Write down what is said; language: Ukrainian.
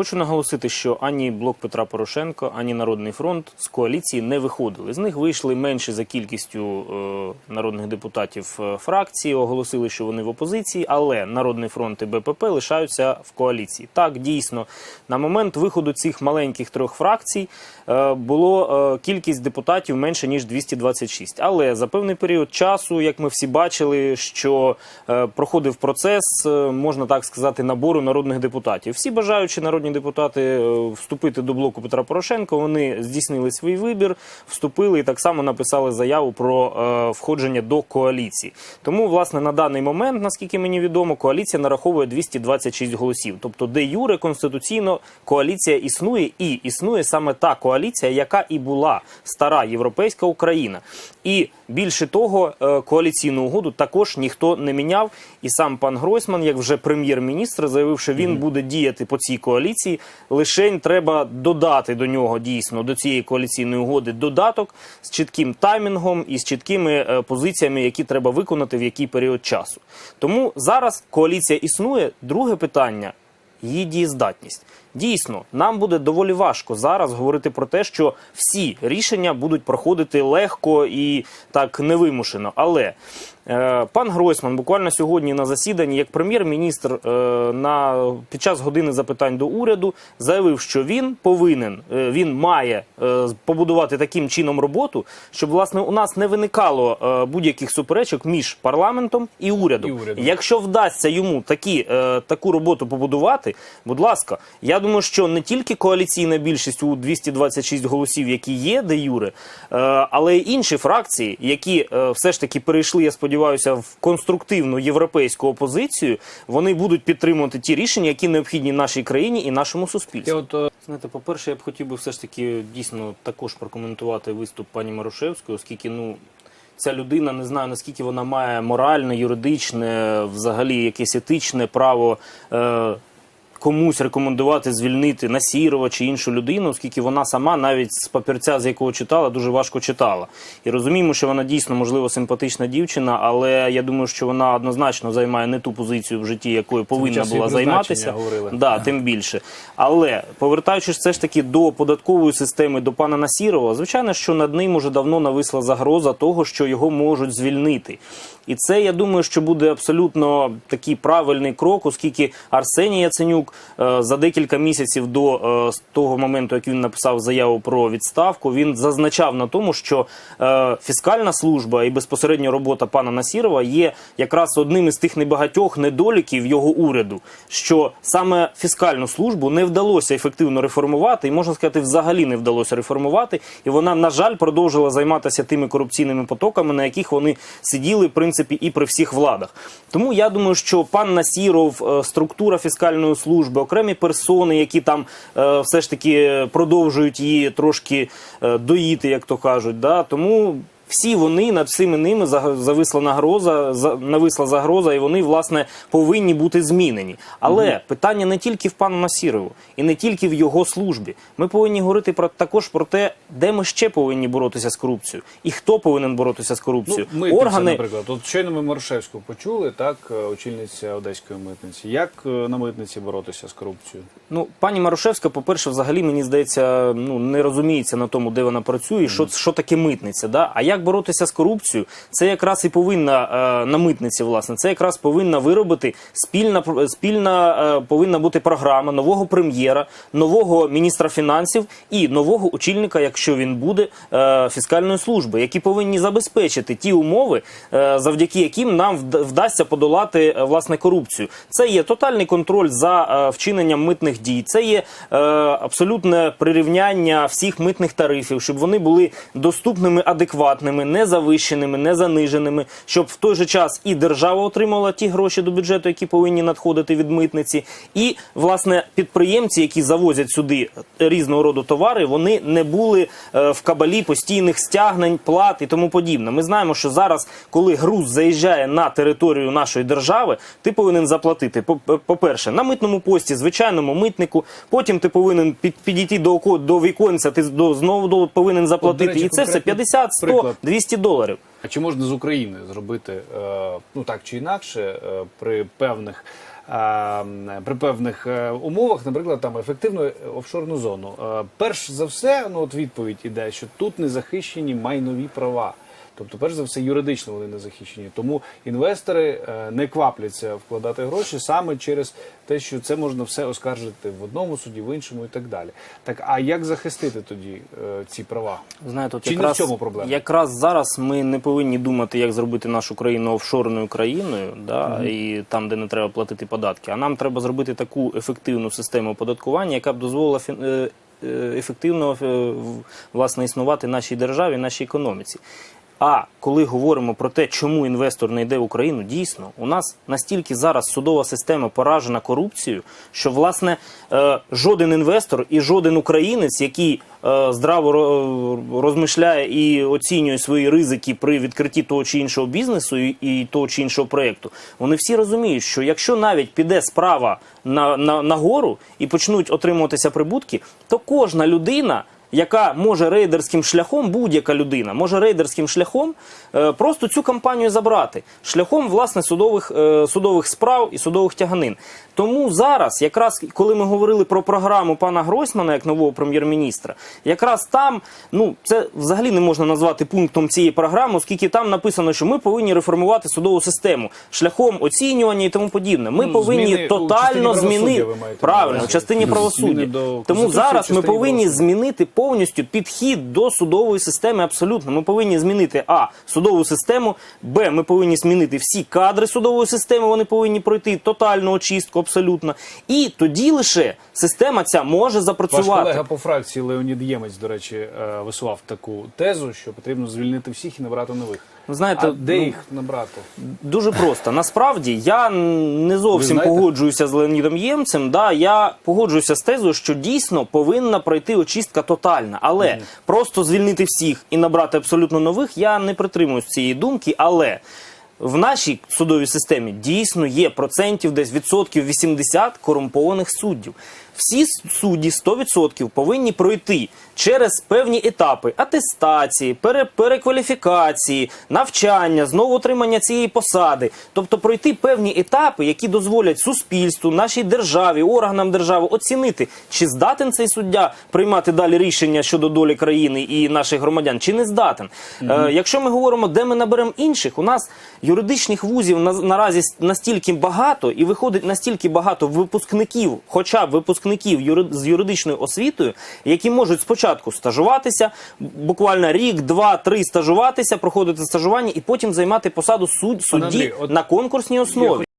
хочу наголосити, що ані блок Петра Порошенко, ані Народний фронт з коаліції не виходили. З них вийшли менше за кількістю е, народних депутатів е, фракції, оголосили, що вони в опозиції, але Народний фронт і БПП лишаються в коаліції. Так, дійсно, на момент виходу цих маленьких трьох фракцій е, було е, кількість депутатів менше ніж 226. Але за певний період часу, як ми всі бачили, що е, проходив процес, е, можна так сказати, набору народних депутатів. Всі бажаючі народні депутати е, вступити до блоку Петра Порошенка, вони здійснили свій вибір, вступили і так само написали заяву про е, входження до коаліції. Тому, власне, на даний момент, наскільки мені відомо, коаліція нараховує 226 голосів. Тобто, де юре конституційно коаліція існує, і існує саме та коаліція, яка і була стара європейська Україна. І більше того, е, коаліційну угоду також ніхто не міняв. І сам пан Гройсман, як вже прем'єр-міністр, заявив, що він буде діяти по цій коаліції. Лишень треба додати до нього дійсно до цієї коаліційної угоди додаток з чітким таймінгом і з чіткими е, позиціями, які треба виконати в який період часу. Тому зараз коаліція існує. Друге питання її дієздатність. Дійсно, нам буде доволі важко зараз говорити про те, що всі рішення будуть проходити легко і так невимушено. Але пан Гройсман буквально сьогодні на засіданні, як прем'єр-міністр, е, на під час години запитань до уряду заявив, що він повинен, е, він має е, побудувати таким чином роботу, щоб власне у нас не виникало е, будь-яких суперечок між парламентом і урядом. І урядом. Якщо вдасться йому такі, е, таку роботу побудувати, будь ласка, я думаю, що не тільки коаліційна більшість у 226 голосів, які є де юре, е, але й інші фракції, які е, все ж таки перейшли, я сподіваюся, в конструктивну європейську опозицію, вони будуть підтримувати ті рішення, які необхідні нашій країні і нашому суспільству. Я от е, Знаєте, по-перше, я б хотів би все ж таки дійсно також прокоментувати виступ пані Марушевської, оскільки ну. Ця людина не знаю наскільки вона має моральне, юридичне, взагалі якесь етичне право е, комусь рекомендувати звільнити Насірова чи іншу людину, оскільки вона сама навіть з папірця, з якого читала, дуже важко читала. І розуміємо, що вона дійсно можливо симпатична дівчина, але я думаю, що вона однозначно займає не ту позицію в житті, якою повинна була займатися. Да, тим більше. Але повертаючись все ж таки до податкової системи до пана Насірова, звичайно, що над ним уже давно нависла загроза того, що його можуть звільнити. І це я думаю, що буде абсолютно такий правильний крок, оскільки Арсеній Яценюк е, за декілька місяців до е, того моменту, як він написав заяву про відставку, він зазначав на тому, що е, фіскальна служба і безпосередньо робота пана Насірова є якраз одним із тих небагатьох недоліків його уряду, що саме фіскальну службу не вдалося ефективно реформувати, і можна сказати, взагалі не вдалося реформувати. І вона, на жаль, продовжила займатися тими корупційними потоками, на яких вони сиділи, в принципі, і при всіх владах. Тому я думаю, що пан Насіров, структура фіскальної служби, окремі персони, які там е, все ж таки продовжують її трошки е, доїти, як то кажуть. Да? Тому. Всі вони над всіми ними за- зависла нагроза, за- нависла загроза, і вони власне повинні бути змінені. Але питання не тільки в пану Насірову і не тільки в його службі. Ми повинні говорити про також про те, де ми ще повинні боротися з корупцією, і хто повинен боротися з корупцією. ну, митниця, Органи наприклад. От щойно ми Маршевську почули, так, е, очільниця одеської митниці. Як е, на митниці боротися з корупцією? Ну, пані Марушевська, по-перше, взагалі мені здається, ну не розуміється на тому, де вона працює, і що, що таке митниця. Да? А як боротися з корупцією? Це якраз і повинна е, на митниці, власне, це якраз повинна виробити спільна спільна е, повинна бути програма нового прем'єра, нового міністра фінансів і нового очільника, якщо він буде е, фіскальної служби, які повинні забезпечити ті умови, е, завдяки яким нам вдасться подолати е, власне корупцію. Це є тотальний контроль за е, вчиненням митних дій. Це є е, абсолютне прирівняння всіх митних тарифів, щоб вони були доступними, адекватними, не завищеними, не заниженими, щоб в той же час і держава отримала ті гроші до бюджету, які повинні надходити від митниці, і власне підприємці, які завозять сюди різного роду товари, вони не були е, в кабалі постійних стягнень, плат і тому подібне. Ми знаємо, що зараз, коли груз заїжджає на територію нашої держави, ти повинен заплатити. по- По-перше, на митному пості, звичайному митнику. Потім ти повинен під, підійти до до віконця, ти знову повинен заплатити. речі, і це все конкретний 50, 100, приклад. 200 доларів. А чи можна з України зробити е, ну так чи інакше е, при певних е, при певних умовах, наприклад, там ефективну офшорну зону. Перш за все, ну от відповідь іде, що тут не захищені майнові права. Тобто, перш за все, юридично вони не захищені. Тому інвестори е, не квапляться вкладати гроші саме через те, що це можна все оскаржити в одному суді, в іншому і так далі. Так, а як захистити тоді е, ці права? Знаєте, Чи не в цьому проблема? якраз зараз ми не повинні думати, як зробити нашу країну офшорною країною, да, і там, де не треба платити податки. А нам треба зробити таку ефективну систему оподаткування, яка б дозволила фін- е, ефективно власне існувати нашій державі, нашій економіці. А коли говоримо про те, чому інвестор не йде в Україну, дійсно у нас настільки зараз судова система поражена корупцією, що власне е, жоден інвестор і жоден українець, який е, здраво ро- розмишляє і оцінює свої ризики при відкритті того чи іншого бізнесу і, того чи іншого проєкту, вони всі розуміють, що якщо навіть піде справа на, на, і почнуть отримуватися прибутки, то кожна людина яка може рейдерським шляхом, будь-яка людина може рейдерським шляхом е, просто цю кампанію забрати шляхом власне судових, е, судових справ і судових тяганин. Тому зараз, якраз коли ми говорили про програму пана Гройсмана як нового прем'єр-міністра, якраз там ну це взагалі не можна назвати пунктом цієї програми, оскільки там написано, що ми повинні реформувати судову систему шляхом оцінювання і тому подібне. Ми Ну, повинні зміни тотально змінити ви правильно в частині правосуддя. Тому зараз ми повинні змінити повністю підхід до судової системи. Абсолютно, ми повинні змінити а судову систему, б. Ми повинні змінити всі кадри судової системи. Вони повинні пройти тотальну очистку, абсолютно. І тоді лише система ця може Ваш запрацювати. колега по фракції Леонід Ємець, до речі, е, висував таку тезу, що потрібно звільнити всіх і набрати нових. Ви знаєте, а де ну, їх набрати? Дуже просто. Насправді я не зовсім знаєте? погоджуюся з Леонідом Ємцем. Да, я погоджуюся з тезою, що дійсно повинна пройти очистка тотальна. Але просто звільнити всіх і набрати абсолютно нових, я не притримуюсь цієї думки. Але в нашій судовій системі дійсно є процентів десь відсотків 80 корумпованих суддів. Всі судді 100% повинні пройти через певні етапи атестації, пере- перекваліфікації, навчання, знову отримання цієї посади. Тобто пройти певні етапи, які дозволять суспільству, нашій державі, органам держави оцінити, чи здатен цей суддя приймати далі рішення щодо долі країни і наших громадян, чи не здатен. Е, якщо ми говоримо, де ми наберемо інших, у нас юридичних вузів на, наразі настільки багато і виходить настільки багато випускників, хоча б випускників юри, з юридичною освітою, які можуть спочатку стажуватися, буквально рік, два, три стажуватися, проходити стажування і потім займати посаду суд, судді Андрій, от на конкурсній основі.